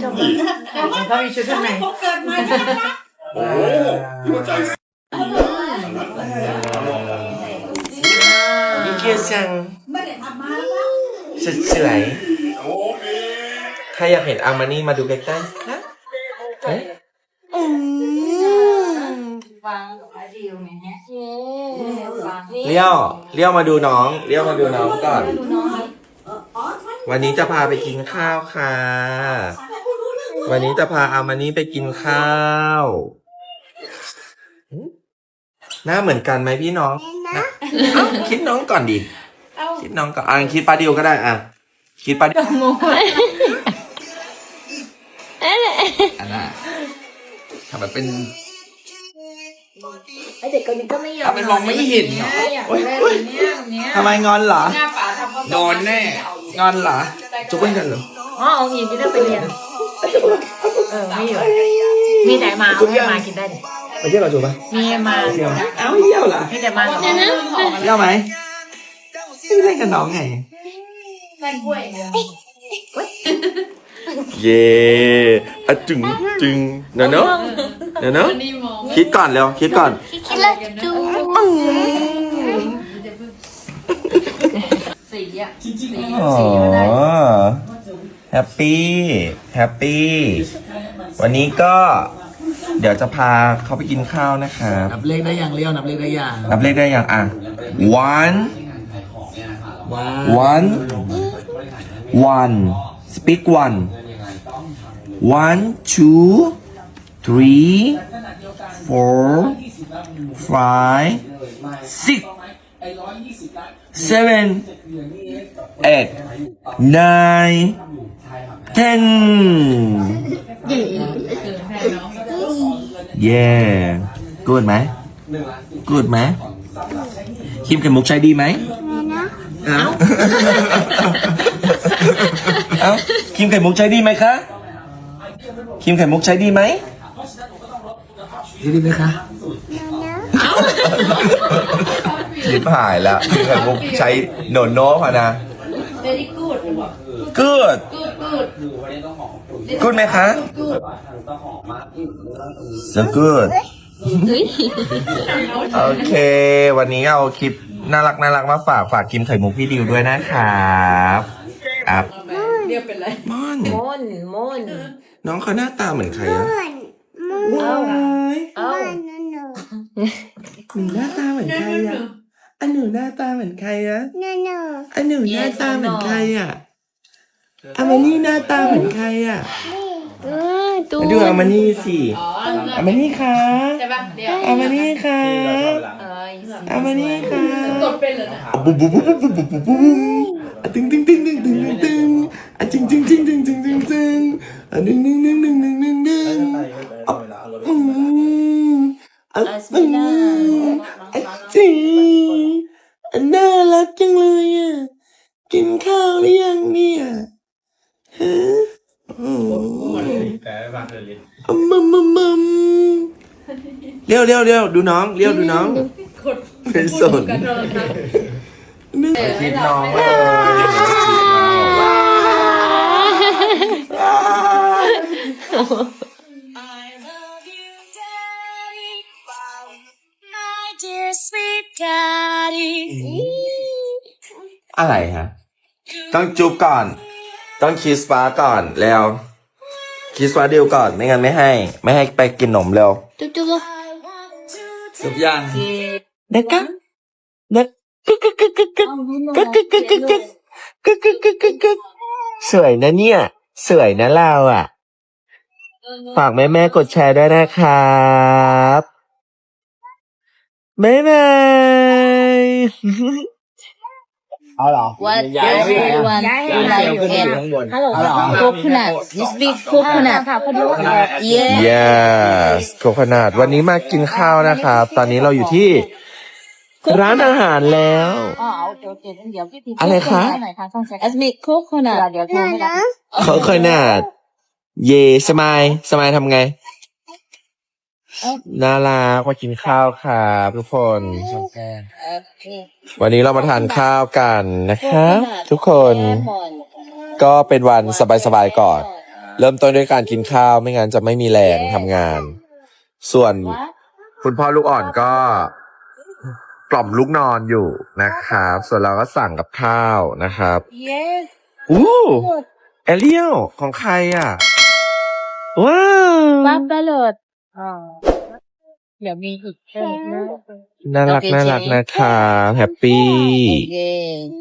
เขามีชุดข้างในเกิดมาจะรักโอ้หัวใจอีเกียจังไม่ได้ทำมาแล้วสวยโอ้เอๆใครอยากเห็นอามานี่มาดูใกล้ๆฮะเฮ้ยวางไว้ดีอย่างเงี้ยวางเลี้ยวเลี้ยวมาดูน้องเลี้ยวมาดูน้องก่อนดูน้องอ๋อวันนี้จะพาไปกินข้าวค่ะ วันนี้จะพาอามานี่ไปกินข้าวหึหน้าเหมือนกันไหมพี่น้องนะเอ้าคิดน้องก่อนดิคิดน้องก่อนอะคิดปลาดิวก็ได้อะ คิดปลาดิวอันน่ะทำไมเป็นไอเด็กคนนี้ก็ไม่ยอมทำไมมองไม่เห็นเหรออยากเล่นเนี่ยเนี้ยทำไมงอนเหรอหน้าป๋าทำเขาโดนแน่ งอนเหรอจุ๊บเพื่อนกันเหรออ๋อเอาอีกที่ได้ไปเรียน เออไม่อยู่มีแต่มาเอาให้มากินได้เลยไปเที่ยวกับจุ๊บปะมีมาเที่ยวเอ้าเที่ยวเหรอมีแต่มากับเที่ยวไหมไม่เล่นกับน้องไงแม่กล้วยเย่อะจึงจึงเนอะเนอะเนอะเนอะคิดก่อนเร็วคิดก่อนคิดแล้วจูสีอะสีอ๋อสีมันได้แฮปปี้แฮปปี้ วันนี้ก็เดี๋ยวจะพาเขาไปกินข้าวนะครับนับเลขได้ยังเลี้ยวนับเลขได้ยังนับเลขได้ยังอะ one ว้า one one speak one one two three four five six seven eight nine ten yeah good ไหม good ไหมคิมไข่มุกใช้ดีไหมเอ้าเอ้าครีมไข่มุกใช้ดีไหมคะครีมไข่มุกใช้ดีไหมดีดีไหมคะ ชิบหายแล้วครีมไข่มุกใช้โนโน่พอนะ very good good good good ไหมคะ so good โอเค วันนี้เอาคลิปน่ารักน่ารักมาฝากฝากครีมไข่มุกพี่ดิวด้วยนะครับครับเรียกเป็นไรมอนมนมนน้องเขาหน้าตาเหมือนใครอะเอาเอาหนูหน้าตาเหมือนใครอะ อันหนูหน้าตาเหมือนใครอะอันหนูหน้าตาเหมือนใครอะอามานี่หน้าตาเหมือนใครอะมาดูอามานี่สิอามานี่ค่ะใช่ป่ะเดี๋ยวอามานี่ค่ะเอออามานี่ค่ะกดเป็นเหรอนะปุ๊บปุ๊บปุ๊บปุ๊บปุ๊บปุ๊บปุ๊บอะตึงตึงตึงตึงตึงตึงตึงอะจึงจึงจึงจึงจึงจึงจึงอะดึงดึงดึงดึงดึงดึงดึงอืมอะตึงอะจิงอะ น่ารักจังเลยอะ กินข้าวหรือยังเนี่ยฮะอืมอะมัมมัมมัมเร็วเร็วเร็วดูน้องเร็วดูน้องเป็นสนนึกคิดน้องเลยอะไรฮะ ต้องจุบก่อน ต้องคิสฟ้าก่อนแล้ว คิสฟ้าเดียวก่อน ไม่งั้นไม่ให้ ไม่ให้ไปกินขนมเร็วจบยังเด็กกะเด็กกึกกึกกึกกึกกึกกึกกึกกึกกึกกึกกึกกึกกึกกึกกึกสวยนะเนี่ย สวยนะเราอะ ฝากแม่แม่ๆกดแชร์ด้วยนะครับบ๊ายบาย เอาเหรอ What ย้ายไปไหน everyone ย้าย you ไป like ขึ้น it? ข้างบนฮัลโหลเอาเหรอ Coconut. This big coconut. Yeah. yes โคคนาดวันนี้มากินข้าวนะครับ ตอนนี้เราอยู่ที่ร้านอาหารแล้ว อ๋อโอเคโอเคงั้นเดี๋ยวพี่ทีอะไรคะ หน่อยค่ะต้องใช้ As me coconut เดี๋ยวโทรให้รับโคคนาดเยสมายสมายทำไง น่ารักมากินข้าวครับทุกคนโอเควันนี้เรามาทานข้าวกันนะครับทุกคน Lemon ก็เป็นวันสบายๆก่อน เริ่มต้นด้วยการกินข้าวไม่งั้นจะไม่มีแรงทำงาน ส่วนคุณพ่อลูกอ่อนก็กล่อมลูกนอนอยู่นะครับ ส่วนเราก็สั่งกับข้าวนะครับ Yes อู้แอเรียลของใครอะ ว้าวป้าปลดอ๋อ เดี๋ยวมีอีกแค่นะน่ารัก น่ารักนะครับแฮปปี้ Yes